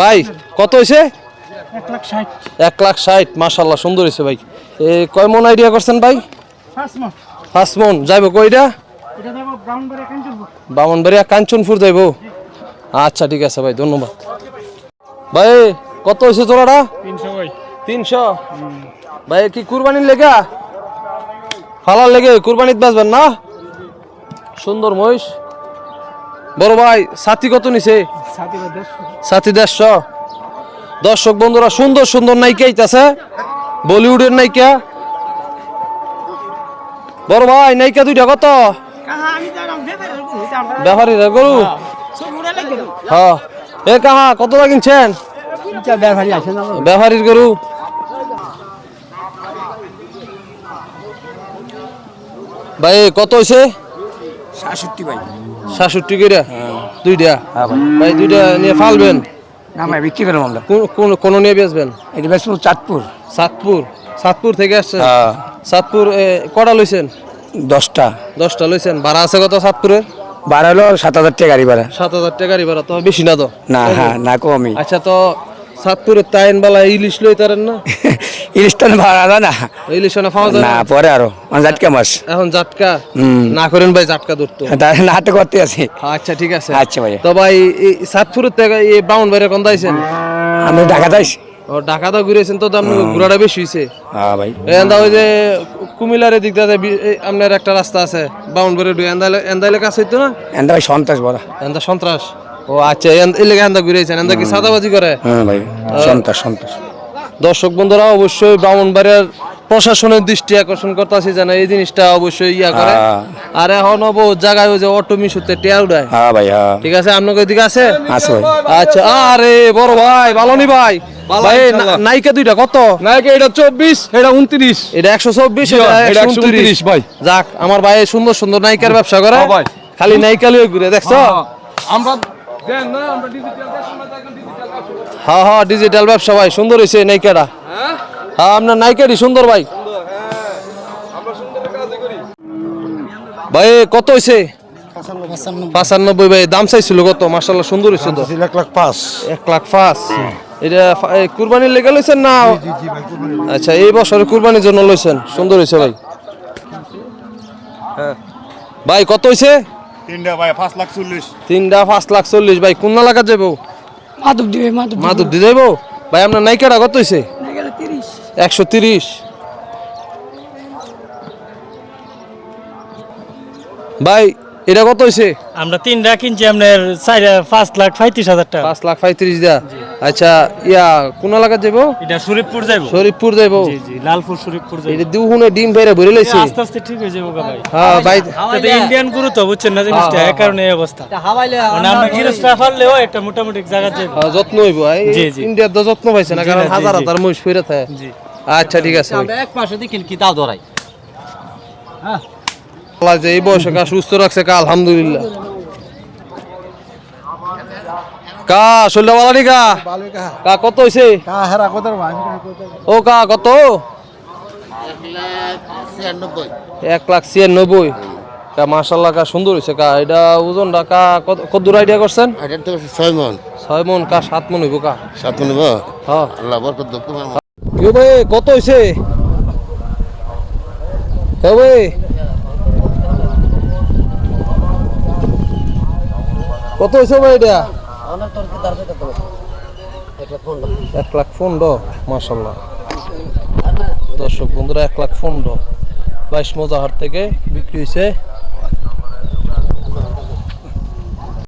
ভাই কত হয়েছে এক লাখ ষাট। মাসাল্লাহ সুন্দর হয়েছে ভাই। এ কয় মন আইডিয়া করছেন ভাই? ফার্স্ট মন। যাইব কইটা বামনবাড়িয়া কাঞ্চনপুর। যাইব? আচ্ছা ঠিক আছে ভাই ধন্যবাদ। ভাই কত হয়েছে তোলাটা তিনশো ভাই। তিনশো? ভাই কি কুরবানির লেগা? ফালার লেগে কুরবানিত বাঁচবেন না? সুন্দর মহিষ। বড় ভাই সাথী কত নিছে? সাথী দেড়শো। দর্শক বন্ধুরা সুন্দর সুন্দর নায়িকা আইতাছে। বলিউডের নায়িকা। বড় ভাই নায়িকা দুইটা কত? দেবে ব্যাপারীরা গরু হ্যাঁ। এ কাহা কত কিনছেন ব্যাপারী আছে না ব্যাপারীর গরু। ভাই কত হয়েছে সাতষট্টি ভাই। সাতষট্টি করে দুইটা? ভাই। দুইটা নিয়ে ফালবেন? না ভাই বিক্রি করলাম আমরা। কোন- নিয়ে বেচবেন? এটা বেশ চাঁদপুর। সাতপুর সাতপুর থেকে আসছেন? হ্যাঁ। সাতপুর এ, কটা লইছেন? দশটা। দশটা লইছেন। ভাড়া আছে কত সাতপুরে বারো হলো সাত হাজার টাকা গাড়ি ভাড়া। সাত হাজার টাকা গাড়ি ভাড়া তো বেশি না তো? না হ্যাঁ না কমই। আচ্ছা তো সাতপুরের তাইন বালা ইলিশ লই তারেন না? ভাড়া না? পাওয়া যায় না পরে আরও। জাটকা মাস এখন জাটকা? না করেন ভাই জাটকা ধরতো তার না করতে আছে। আচ্ছা ঠিক আছে। আচ্ছা ভাই। তো ভাই থেকে এই বাউন বাইরে কোন দাইছেন আমি ঢাকা যাইছি ও ঢাকা তো ঘুরেছেন তো দাম ঘোরাটা বেশি হয়েছে হ্যাঁ ভাই। এন্দা ওই যে কুমিল্লার দিক দিয়ে আপনার একটা রাস্তা আছে বাউন বাইরে এন্দাইলে এন্দাইলে কাছে হইতো না? এন্দা ভাই সন্ত্রাস বড় এন্দা সন্ত্রাস? ও আচ্ছা এন্দা ঘুরেছেন এন্দা কি সাদাবাজি করে? হ্যাঁ ভাই সন্ত্রাস সন্ত্রাস। দর্শক বন্ধুরা অবশ্যই ব্রাহ্মণবাড়িয়ার প্রশাসনের দৃষ্টি আকর্ষণ করতেছি যেন এই জিনিসটা অবশ্যই ইয়া করে। হ্যাঁ। আর এখন বহু জায়গায় ওই যে অটো মিশুতে টেয়া উড়ায়। হ্যাঁ ভাই হ্যাঁ। ঠিক আছে আপনাকে ওইদিকে আছে? আছে ভাই। আচ্ছা আরে বড় ভাই ভালোনি ভাই। ভাই না- নায়িকা দুইটা কত? নাইকা এটা চব্বিশ এটা উনত্রিশ। এটা একশো চব্বিশ এটা এটা একশো 129 উনত্রিশ ভাই। যাক আমার ভাই সুন্দর সুন্দর নাইকার ব্যবসা করে। হ্যাঁ ভাই। খালি নায়িকা লিয়ে ঘুরে দেখছ? আমরা দেন না আমরা ডিজিটাল ডিজিটাল হ্যাঁ হ্যাঁ ডিজিটাল ব্যবসা ভাই সুন্দর হয়েছে নায়িকাটা হ্যাঁ? হ্যাঁ আপনার নায়িকারই সুন্দর ভাই। আমরা সুন্দর কাজ করি। ভাই কত হয়েছে পাঁচানব্বই ভাই দাম চাইছিল কত? মাসাল্লাহ সুন্দর হয়েছে তো। এক লাখ পাঁচ। এক লাখ পাঁচ। এটা এই কুরবানির লেগে লইছেন না? আচ্ছা এই বছরে কুরবানির জন্য লইছেন। সুন্দর হয়েছে ভাই। হ্যাঁ। ভাই কত হয়েছে তিনটা ভাই পাঁচ লাখ চল্লিশ। তিনটা পাঁচ লাখ চল্লিশ ভাই কোন এলাকা যাব মাধব দিবে মাধব মাধব দিয়ে যাব ভাই আপনার নাইকাটা কত হয়েছে তিরিশ। একশো তিরিশ। ভাই এটা কত হয়েছে আমরা তিনটা কিনছি আপনার চার পাঁচ লাখ পঁয়ত্রিশ হাজার টাকা। পাঁচ লাখ পঁয়ত্রিশ দা আচ্ছা ইয়া কোন এলাকা যাব এটা শরীফপুর যাইব। শরীফপুর জি লালপুর শরীফপুর যাইব। এটা দুহুনে ডিম বাইরে ভরে লইছে? আস্তে আস্তে ঠিক হয়ে যাব গা ভাই। হ্যাঁ ভাই। এটা ইন্ডিয়ান গুরু তো বুঝছেন না জিনিসটা? এই কারণে এই অবস্থা। মানে আমরা গিরস্তা ফাললেও একটা মোটামুটি জায়গা যাইব। হ্যাঁ, যত্ন হইব ভাই। জি, জি। ইন্ডিয়ার তো যত্ন পাইছে না কারণ হাজার হাজার মহিষ ফিরে থাকে। জি। আচ্ছা ঠিক আছে ভাই। এক মাসে দেখেন কি তাও ধরাই। আল্লাহ যে এই বয়সে কা সুস্থ রাখছে কা আলহামদুলিল্লাহ। কা শরীরটা ভালো নি কা কা কত হইছে? হেরা কত ও কা কত? এক লাখ ছিয়ানব্বই। কা মাশাল্লাহ কা সুন্দর হয়েছে কা এটা ওজন কা কত কত দূর আইডিয়া করছেন? ছয় মন। ছয় মন কা সাত মন হইব কা সাত মন নিব হ্যাঁ। আল্লাহ বরকত দেব ভাই কত হয়েছে কেউ ভাই? কত হয়েছে ভাই এটা? এক লাখ পনেরো। মাসাল্লাহ দর্শক বন্ধুরা এক লাখ পনেরো। বাইশ মজাহার থেকে বিক্রি হয়েছে